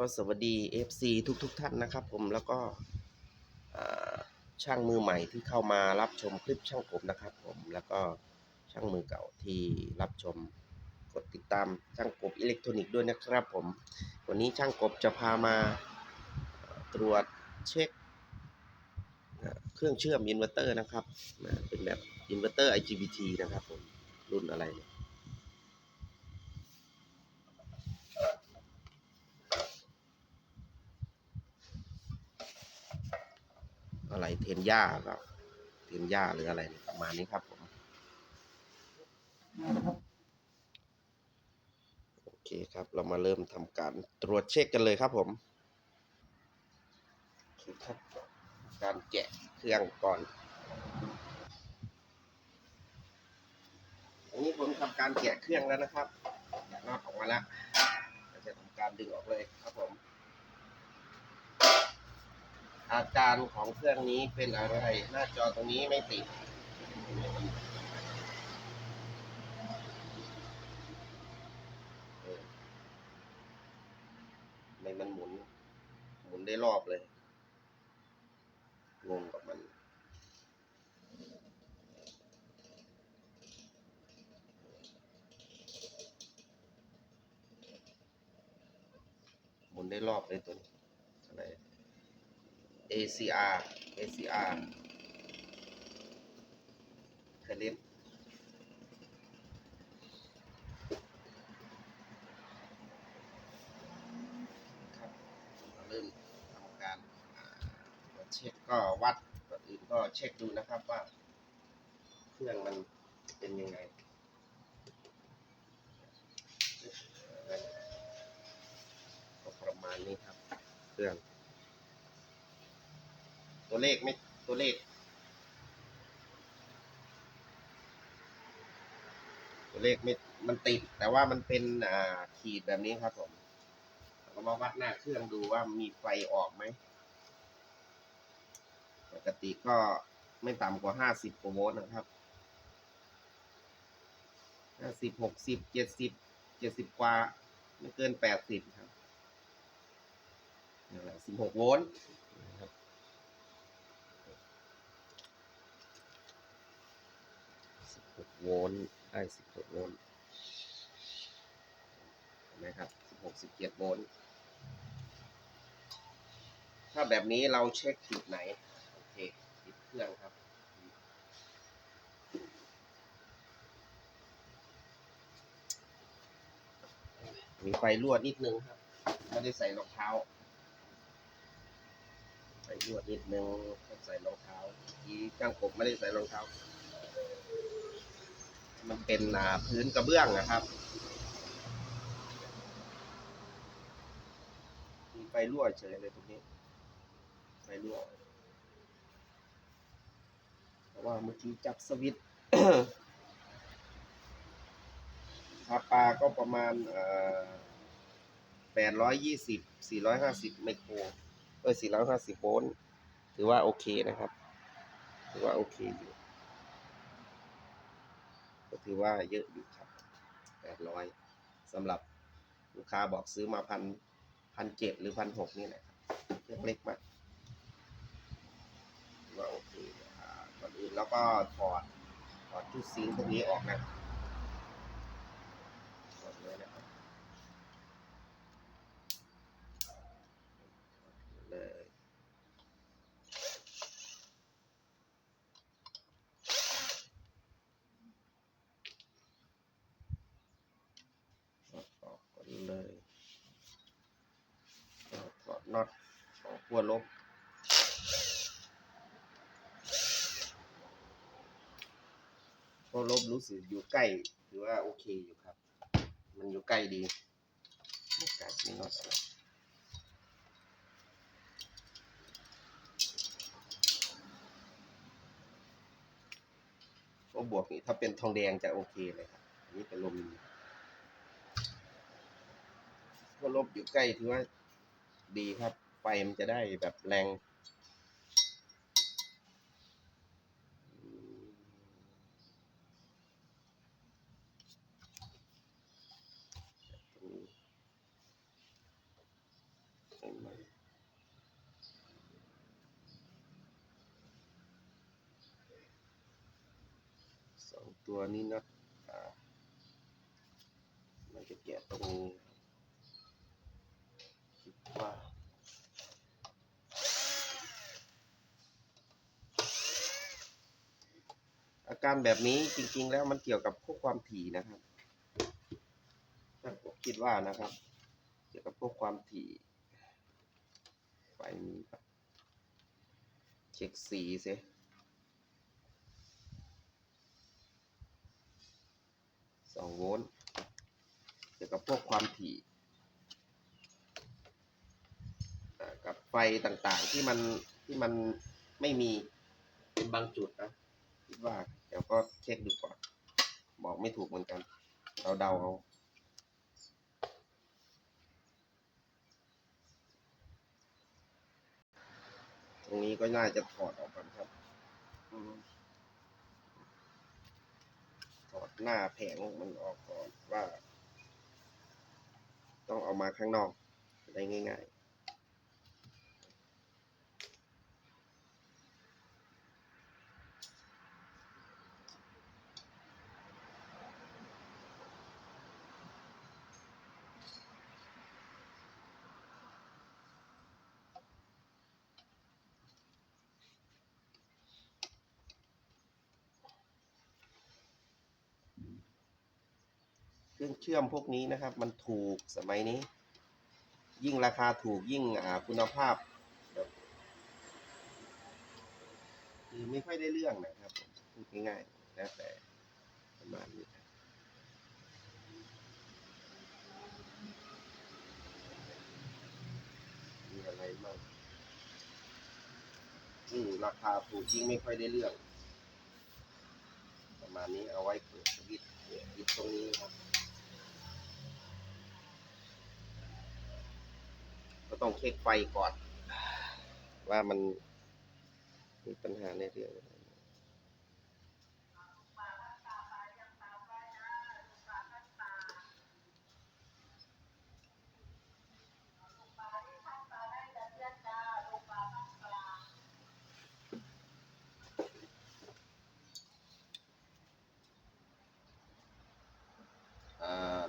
ก็สวัสดี FC ทุกๆทท่านนะครับ ผมแล้วก็ช่างมือใหม่ที่เข้ามารับชมคลิปช่างกบนะครับ ผมแล้วก็ช่างมือเก่าที่รับชมกดติดตามช่างกบอิเล็กทรอนิกส์ด้วยนะครับ ผม วันนี้ช่างกบจะพามาตรวจเช็คเครื่องเชื่อมอินเวอร์เตอร์นะครับเป็นแบบอินเวอร์เตอร์ IGBT นะครับผมรุ่นอะไรเนี่ย อะไรเทนย่าครับเทนย่าหรืออะไรประมาณนี้ครับผมโอเคครับ เรามาเริ่มทำการตรวจเช็คกันเลยครับผมครับการแกะเครื่องก่อนอันนี้ผมทำการแกะเครื่องแล้วนะครับแกะน็อตออกมาแล้วจะทำการดึงออกเลยครับผม อาการของเครื่องนี้เป็นอะไร หน้าจอตรงนี้ไม่ติด ไม่มันหมุน หมุนได้รอบเลย งงกับมันหมุนได้รอบเลยตัวนี้อะไร ACR ACR เคลิปครับเราเริ่มทำการเช็คก็วัดก่อนอื่นก็เช็คดูนะครับว่า เครื่องมันเป็นยังไงเอ่อก็ประมาณนี้ครับ เครื่อง ตัวเลขไม่ตัวเลข ตัว เลขไม่มันติด แต่ว่ามันเป็นอ่าขีดแบบนี้ครับผมเรามาวัดหน้าเครื่องดูว่ามีไฟออกไหมปกติก็ไม่ต่ำกว่าห้าสิบกว่าโวลต์นะครับห้าสิบหกสิบเจ็ดสิบเจ็ดสิบกว่าไม่เกินแปดสิบครับสิบหกโวลต์สิบหกโวลต์ ได้สิบหกโวลต์เห็นไหมครับสิบหกสิบเจ็ดโวลต์ถ้าแบบนี้เราเช็คจุดไหน โอเคติดเครื่องครับมีไฟรั่วนิดนึงครับไม่ได้ใส่รองเท้าไฟรั่วนิดนึงใส่รองเท้าที่จ้างกบไม่ได้ใส่รองเท้า มันเป็นพื้นกระเบื้องนะครับ มีไฟรั่วเฉยเลยตรงนี้ ไฟรั่วเพราะว่าเมื่อกี้จับสวิตช์คาปาก็ประมาณแปดร้อยยี่สิบสี่ร้อยห้าสิบไมโครเออสี่ร้อยห้าสิบโวลต์ถือว่าโอเคนะครับ ถือว่าโอเคอยู่ ก็ถือว่าเยอะอยู่ครับแปดร้อยสำหรับลูกค้าบอกซื้อมาพันพันเจ็ดหรือพันหกนี่แหละครับเล็กมากว่าโอเคอ่าก่อนอื่นแล้วก็ถอดถอดชุดซิงค์พวกนี้ออกนะถอดเลยนะครับเลย ถอดออกก่อนเลยถอด น็อตออกขั้วลบขั้วลบรู้สึกอยู่ใกล้ถือว่าโอเคอยู่ครับ มันอยู่ใกล้ดีไม่ไกลไม่น็อตอะไรขั้วบวกนี่ถ้าเป็นทองแดงจะโอเคเลยครับ อันนี้เป็นลมขั้วลบอยู่ใกล้ถือว่า ดีครับ ไฟมันจะได้แบบแรง สองตัวนี้นะมันจะแกะตรงนี้คิดว่า อา การแบบนี้จริง ๆ แล้วมันเกี่ยวกับพวกความถี่นะครับผมคิดว่านะครับ เกี่ยวกับพวกความถี่ไฟมีปะเช็คสีสิสองโวลต์เกี่ยวกับพวกความถี่กับไฟต่างๆที่มันที่มันไม่มีเป็นบางจุดนะคิดว่า ดี๋ยวก็เช็คดูก่อน บอกไม่ถูกเหมือนกัน เราเดาเอาตรงนี้ก็น่าจะถอดออกก่อนครับ ถอดหน้าแผงมันออกก่อนว่า ต้องเอามาข้างนอกได้ง่าย ๆ เครื่องเชื่อมพวกนี้นะครับ มันถูกสมัยนี้ ยิ่งราคาถูกยิ่งคุณภาพแบบคือไม่ค่อยได้เรื่องนะครับพูดง่ายๆแล้วแต่ประมาณนี้มีอะไรบ้างอืมราคาถูกยิ่งไม่ค่อยได้เรื่อง ประมาณนี้เอาไว้เปิดสวิตช์เนี่ยปิดตรงนี้ครับ ต้องเช็คไฟก่อน ว่ามันมีปัญหาในเรื่องอะไร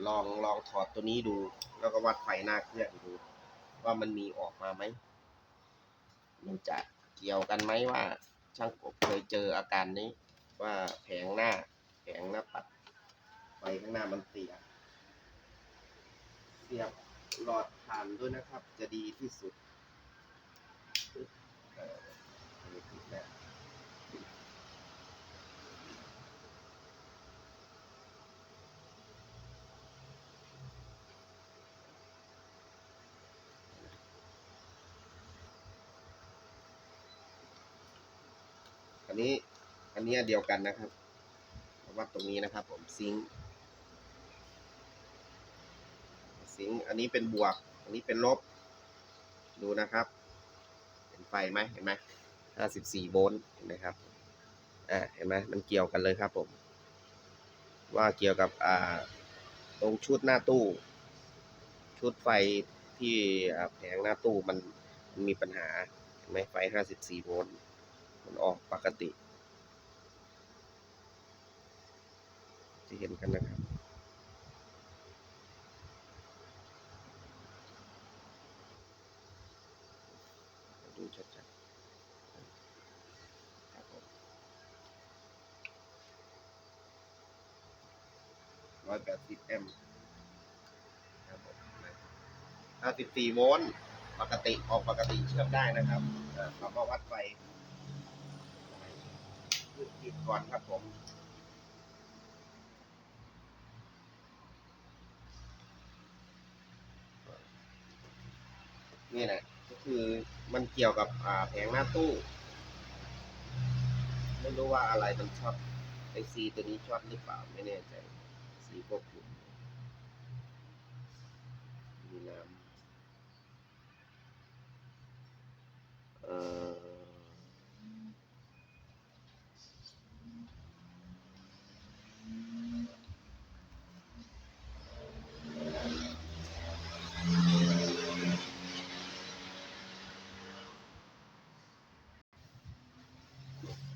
ลองลองถอดตัวนี้ดู แล้วก็วัดไฟหน้าเครื่องดู ว่ามันมีออกมาไหมมันจะเกี่ยวกันไหมว่า ช่างกบเคยเจออาการนี้ ว่าแผงหน้า แผงหน้าปัดไฟข้างหน้ามันเสีย เสียบหลอดผ่านด้วยนะครับ จะดีที่สุดเอ่ออันนี้ผิดแล้วอั นนี้ อันนี้เดียวกันนะครับวัดตรงนี้นะครับ ผมซิงซิงอันนี้เป็นบวก อันนี้เป็นลบ ดูนะครับ เห็นไฟไหมเห็นไหมห้าสิบสี่โวลต์เห็นไหมครับอ่าเห็นไหมมันเกี่ยวกันเลยครับผม ว่าเกี่ยวกับอ่าตรงชุดหน้าตู้ ชุดไฟที่แผงหน้าตู้มันมันมีปัญหาเห็นไหมไฟห้าสิบสี่โวลต์ มันออกปกติจะเห็นกันนะครับ ดูชัดๆครับผมร้อยแปดสิบแอมป์ครับผมห้าสิบสี่โวลต์ปกติออกปกติเชื่อมได้นะครับเราก็วัดไฟ ปิดก่อนครับผมนี่แหละก็คือมันเกี่ยวกับอ่าแผงหน้าตู้ ไม่รู้ว่าอะไรมันช็อตไอซีตัวนี้ช็อตหรือเปล่าไม่แน่ใจสีควบคุมมีน้ำเอ่อ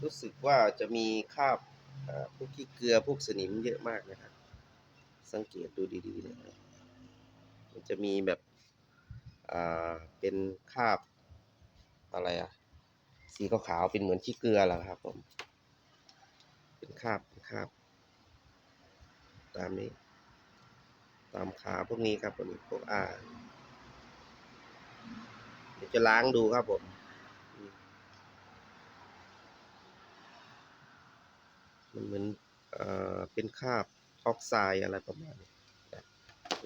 รู้สึกว่าจะมีคราบพวกที่เกลือพวกสนิมเยอะมากนะครับ สังเกตดูดีๆนะคมันจะมีแบบเป็นคราบอะไรอะสีขาวๆเป็นเหมือนขี้เกลือแหละครับผม เป็นคราบเป็นคราบ ตามนี้ ตามขาพวกนี้ครับผมพวกอ่าเดี๋ยวจะล้างดูครับผม มันเหมือนเอ่อเป็นคราบออกไซด์อะไรประมาณนี้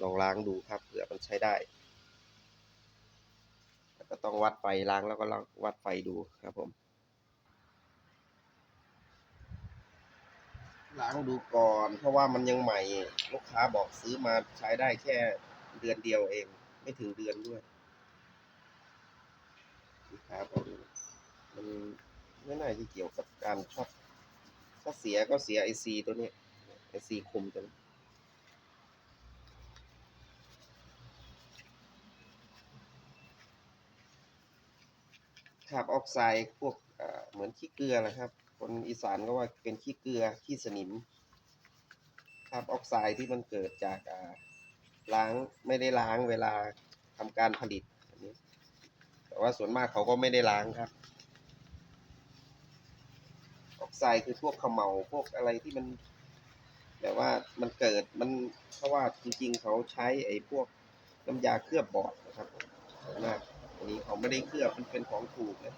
ลองล้างดูครับเผื่อมันใช้ได้แล้วก็ต้องวัดไฟล้างแล้วก็วัดไฟดูครับผม ล้างดูก่อน เพราะว่ามันยังใหม่ ลูกค้าบอกซื้อมาใช้ได้แค่เดือนเดียวเอง ไม่ถึงเดือนด้วยลูกค้าบอกมันไม่น่าจะเกี่ยวกับการช็อตถ้าเสียก็เสียไอซีตัวนี้ไอซีคุมตัวนี้คราบออกไซด์พวกเอ่อเหมือนขี้เกลือนะครับ คนอีสานก็ว่าเป็นขี้เกลือขี้สนิมคราบออกไซด์ที่มันเกิดจากล้างไม่ได้ล้างเวลาทำการผลิตอันนี้แต่ว่าส่วนมากเขาก็ไม่ได้ล้างครับ ออกไซด์คือพวกขมเหลาพวกอะไรที่มันแบบว่ามันเกิดมันเพราะว่าจริงๆ เขาใช้ไอ้พวกน้ำยาเคลือบบอร์ดนะครับส่วนมากอันนี้เขาไม่ได้เคลือบมันเป็นของถูกนะ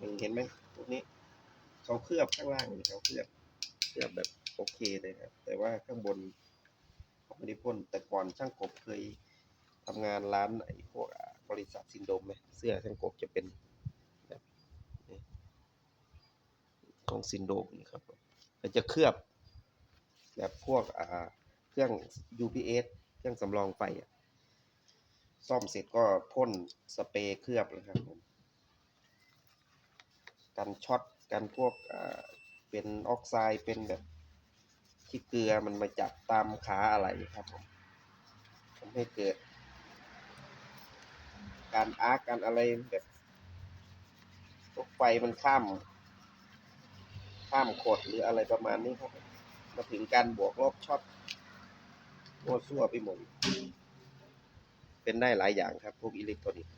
มึงเห็นไหม พวกนี้เขาเคลือบข้างล่างนี่เขาเคลือบเคลือบแบบโอเคเลยครับ แต่ว่าข้างบนเขาไม่ได้พ่นแต่ก่อนช่างกบเคยทำงานร้านไอ้พวกบริษัทซินโดมไหมเสื้อช่างกบจะเป็นแบบของซินโดมนะครับมันจะเคลือบแบบพวกอ่าเครื่อง UPS เครื่องสำรองไฟอะซ่อมเสร็จก็พ่นสเปรย์เคลือบเลยครับผม กันช็อตกันพวกเป็นออกไซด์เป็นแบบขี้เกลือมันมาจับตามขาอะไรครับผมทำให้เกิด การอาร์กการอะไรแบบพวกไฟมันข้าม ข้ามขดหรืออะไรประมาณนี้ครับ มาถึงการบวกลบช็อตมั่วซั่วไปหมดเป็นได้หลายอย่างครับ พวกอิเล็กทรอนิกส์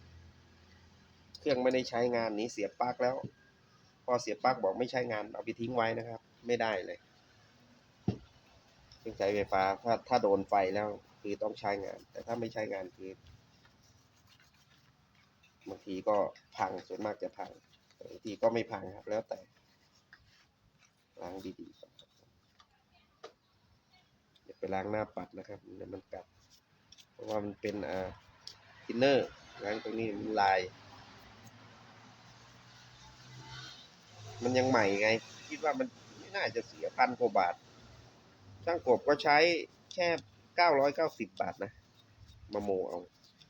เครื่องไม่ได้ใช้งานหนี้เสียบปลั๊กแล้ว อเสียบปลั๊กบอกไม่ใช้งานเอาไปทิ้งไว้นะครับ ไม่ได้เลยเครื่องใช้ไฟฟ้าถ้าถ้าโดนไฟแล้วคือต้องใช้งาน แต่ถ้าไม่ใช้งานคือบางทีก็พังส่วนมากจะพังบางทีก็ไม่พังครับ แล้วแต่ล้างดีๆก่อนครับอย่าไปล้างหน้าปัดนะครับเดี๋ยวมันกัด เพราะว่ามันเป็นอ่าทินเนอร์ล้างตรงนี้มันลาย มันยังใหม่ไง คิดว่ามันไม่น่าจะเสียพันกว่าบาท ช่างกบก็ใช้แค่เก้าร้อยเก้าสิบบาทนะมาโมเอา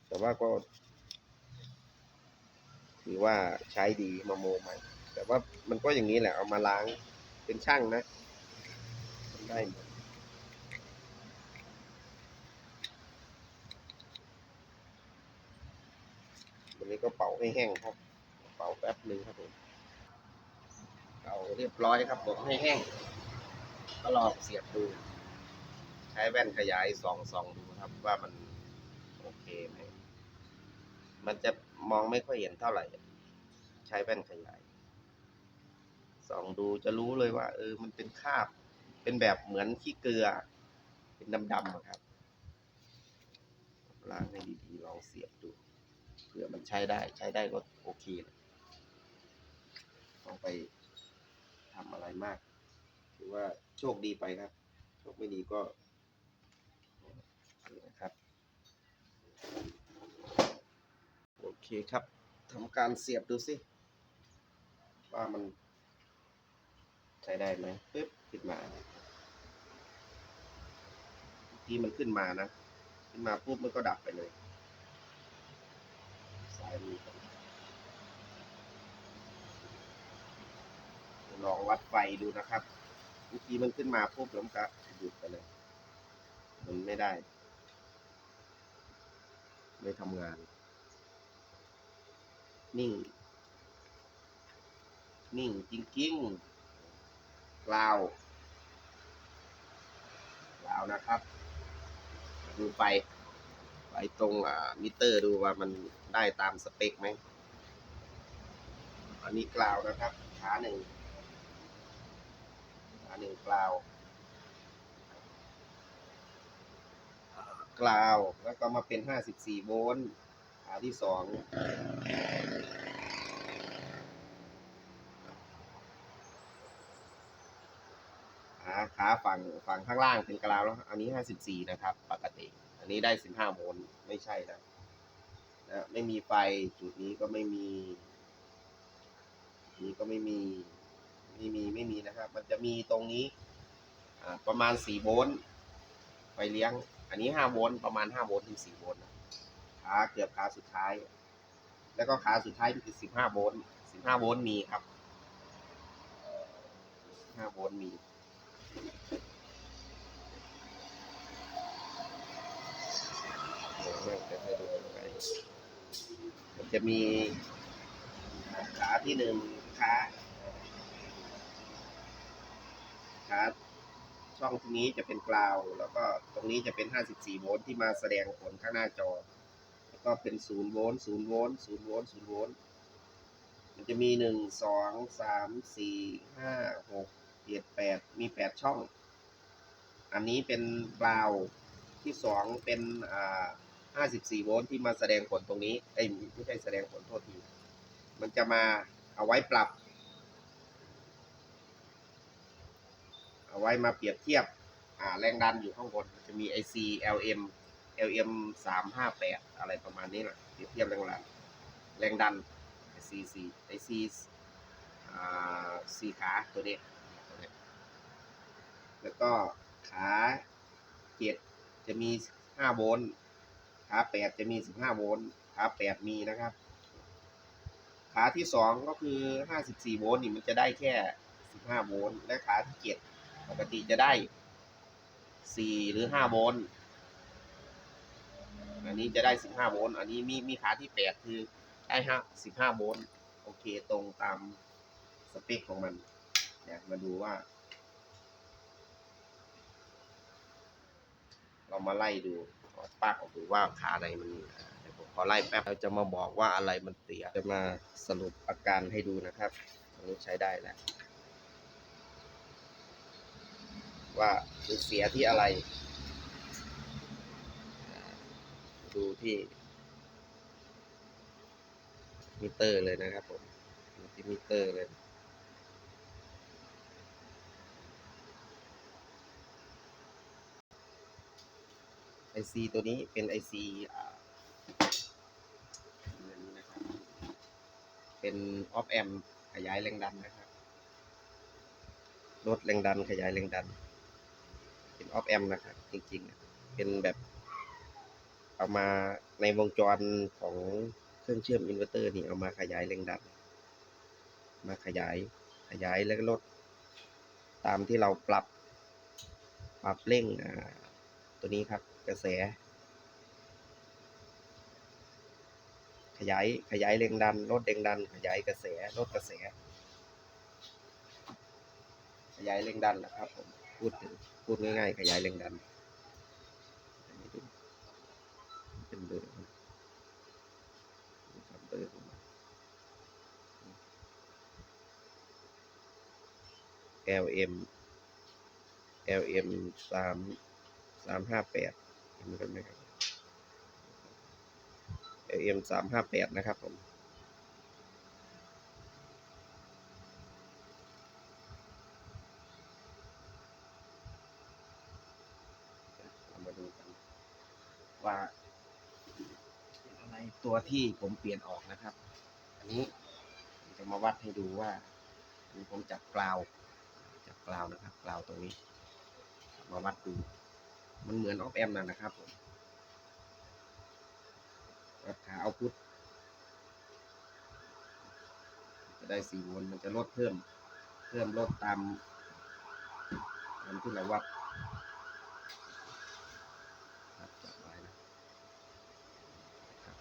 แต่ว่าก็ถือว่าใช้ดีมาโมใหม่ แต่ว่ามันก็อย่างนี้แหละเอามาล้างเป็นช่างนะได้วันนี้ก็เป่าให้แห้งครับ เป่าแป๊บหนึ่งครับผม เอาเรียบร้อยครับผมให้แห้งก็ลองเสียบดู ใช้แว่นขยายส่องส่องดูครับว่ามันโอเคไหมมันจะมองไม่ค่อยเห็นเท่าไหร่ ใช้แว่นขยาย ส่องดูจะรู้เลยว่า เออ มันเป็นคราบ เป็นแบบเหมือนขี้เกลือ เป็นดำๆครับล้างให้ดีๆลองเสียบดูเผื่อมันใช้ได้ ใช้ได้ก็โอเคนะต้องไป ทำอะไรมาก ถือว่าโชคดีไปครับ โชคไม่ดีก็นี่นะครับโอเคครับทำการเสียบดูสิ ว่ามันใช้ได้ไหมปึ๊บขึ้นมาที่มันขึ้นมานะ ขึ้นมาปุ๊บมันก็ดับไปเลยสายมือก่อน ลองวัดไฟดูนะครับเมื่อกี้มันขึ้นมาปุ๊บแล้วมันก็หยุดไปเลย มันไม่ได้ ไม่ทำงาน นิ่ง นิ่งจริงๆกลาวกลาวนะครับ ดูไฟไฟตรงอ่ามิเตอร์ดูว่ามันได้ตามสเปคไหมอันนี้กล่าวนะครับขาหนึ่ง หนึ่งกลาวกลาวแล้วก็มาเป็น54โวลต์ขาที่สองขาขาฝั่งฝั่งข้างล่างเป็นกลาวแล้ว อันนี้54นะครับ ปกติ อันนี้ได้15โวลต์ไม่ใช่นะนะไม่มีไฟจุดนี้ก็ไม่มีนี้ก็ไม่มี ไม่มีไม่มีนะครับ มันจะมีตรงนี้ประมาณสี่โวลต์ไฟเลี้ยง อันนี้ห้าโวลต์ประมาณห้าโวลต์ถึงสี่โวลต์ขาเกือบขาสุดท้าย แล้วก็ขาสุดท้ายที่คือสิบห้าโวลต์สิบห้าโวลต์มีครับห้าโวลต์มีจะมีขาที่หนึ่งขา ขาช่องที่นี้จะเป็นกราว แล้วก็ตรงนี้จะเป็น 54 โวลต์ที่มาแสดงผลข้างหน้าจอ แล้วก็เป็น 0 โวลต์ 0 โวลต์ 0 โวลต์ 0 โวลต์ มันจะมี 1 2 3 4 5 6 7 8 มี 8 ช่อง อันนี้เป็นกราวที่ 2 เป็นอ่า54 โวลต์ที่มาแสดงผลตรงนี้ เอ้ยไม่ใช่แสดงผลโทษที มันจะมาเอาไว้ปรับ เอา ไว้มาเปรียบเทียบแรงดันอยู่ข้างบนจะมี IC LM LM สามห้าแปดอะไรประมาณนี้แหละเปรียบเทียบแรงดันแรงดัน IC สี่ IC อ่าสี่ขาตัวนี้ แล้วก็ขาเจ็ดจะมีห้าโวลต์ขาแปดจะมีสิบห้าโวลต์ขาแปดมีนะครับ ขาที่สองก็คือ54โวลต์นี่มันจะได้แค่15โวลต์และขาที่เจ็ด ปกติจะได้4หรือ5โวลต์อันนี้จะได้15โวลต์อันนี้มีมีขาที่8คือได้5 15โวลต์โอเคตรงตามสเปคของมันเนี่ยมาดูว่า เรามาไล่ดูปากออกดูว่าขาไหนมันอ่าเดี๋ยวผมขอไล่แป๊บเราจะมาบอกว่าอะไรมันเสียจะมาสรุปอาการให้ดูนะครับนี้ใช้ได้แล้ว ว่ามันเสียที่อะไร ดูที่มิเตอร์เลยนะครับผมดูที่มิเตอร์เลยไอซีตัวนี้เป็นไอซีเป็นออฟแอมขยายแรงดันนะครับลดแรงดันขยายแรงดัน ออฟแอมนะครับ จริงๆ เป็นแบบ เอามาในวงจรของเครื่องเชื่อมอินเวอร์เตอร์นี่เอามาขยายแรงดัน มาขยายขยายแล้วก็ลด ตามที่เราปรับ ปรับเร่งตัวนี้ครับกระแส ขยายขยายแรงดัน ลดแรงดัน ขยายกระแสลดกระแสขยายแรงดันนะครับผมพูดถึง พูดง่ายๆ ขยายแรงดันอันนี้ดูเป็นเบอร์ครับเบอร์ของมัน LM LM สามสามห้าแปดเห็นกันไหมครับ LM สามห้าแปดนะครับผม เรามาดูกัน ว่าเป็นอะไร ตัวที่ผมเปลี่ยนออกนะครับ อันนี้ผมจะมาวัดให้ดูว่าอันนี้ผมจับกราวจับกราวนะครับกราวตรงนี้ มาวัดดู มันเหมือนออฟแอมนั่นนะครับผมวัดขาเอาพุทจะได้สี่วลต์มันจะลดเพิ่ม เพิ่มลดตามตามที่เราวัดครับจับไว้นะครับ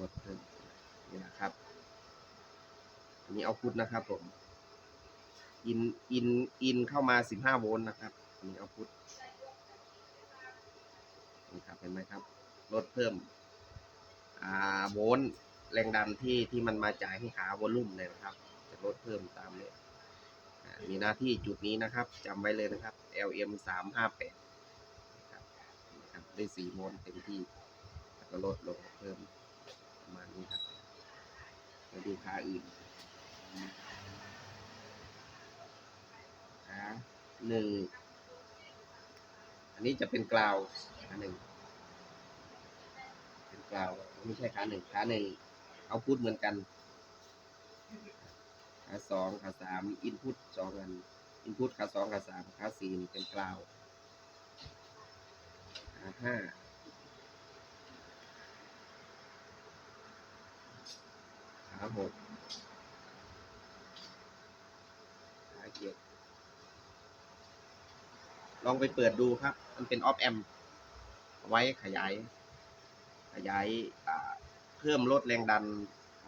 ลดเพิ่มนี่นะครับ อันนี้เอาพุทนะครับผม อิน อิน อินเข้ามาสิบห้าโวลต์นะครับ อันนี้เอาพุทนี่ครับเห็นไหมครับ ลดเพิ่ม อ่า โวลต์แรงดันที่ที่มันมาจ่ายให้หาวอลลุ่มเลยนะครับ จะลดเพิ่มตามเลยอ่ามีหน้าที่จุดนี้นะครับจำไว้เลยนะครับ LM สามห้าแปดครับนะครับได้สี่โวลต์เต็มที่แล้วก็ลดลงเพิ่ม ประมาณนี้ครับมาดูขาอื่นขาหนึ่ง อันนี้จะเป็นกราวขาหนึ่ง เป็นกราวไม่ใช่ขาหนึ่งขาหนึ่งเอาพุทเหมือนกันขาสองขาสามอินพุตสองอันอินพุตขาสองขาสามขาสี่นี่เป็นกราวขาห้าขา หกขาเจ็ดลองไปเปิดดูครับ มันเป็นออฟแอมไว้ขยาย ขยายเพิ่มลดแรงดัน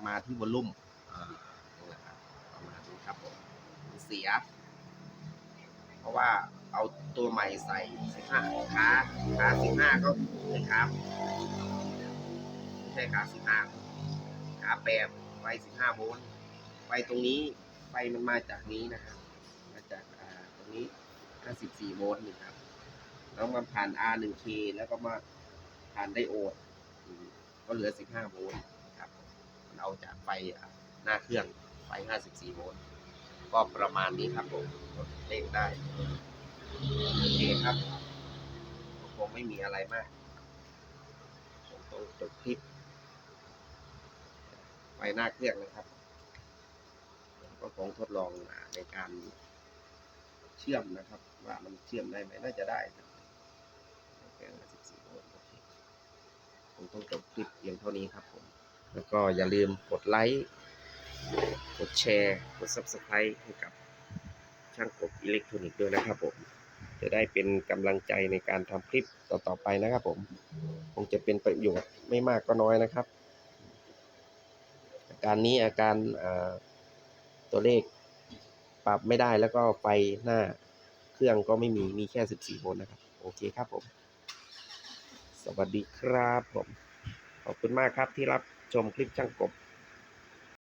มาที่วอลลุ่มนี่แหละครับประมาณนี้ครับผมเสีย เพราะว่าเอาตัวใหม่ใส่สิบห้าขาขาสิบห้าก็ไม่ครับไม่ใช่ขาสิบห้าขาแปด ไฟสิบห้าโวลต์ ไฟตรงนี้ ไฟมันมาจากนี้นะครับ มาจากตรงนี้ห้าสิบสี่โวลต์นี่ครับ แล้วมาผ่าน R1K แล้วก็มาผ่านไดโอด ก็เหลือ 15 โวลต์ครับ เราจากไฟอะหน้าเครื่อง ไฟ 54 โวลต์ ก็ประมาณนี้ครับผมกดเร่งได้ โอเคครับ คงไม่มีอะไรมาก ผมต้องจบคลิป หน้าเครื่องนะครับก็คงทดลองในการเชื่อมนะครับ ว่ามันเชื่อมได้ไหมน่าจะได้ครับเครื่อง54โวลต์โอเคผมต้องจบคลิปเพียงเท่านี้ครับผม แล้วก็อย่าลืมกดไลค์กดแชร์ กด Subscribe ให้กับช่างกบอิเล็กทรอนิกส์ด้วยนะครับผม จะได้เป็นกำลังใจในการทำคลิปต่อๆไปนะครับผม คงจะเป็นประโยชน์ไม่มากก็น้อยนะครับ การนี้อาการตัวเลขปรับไม่ได้แล้วก็ไฟหน้าเครื่องก็ไม่มีมีแค่ 14 โวลต์นะครับ โอเคครับผม สวัสดีครับผม ขอบคุณมากครับที่รับชมคลิปช่างกบ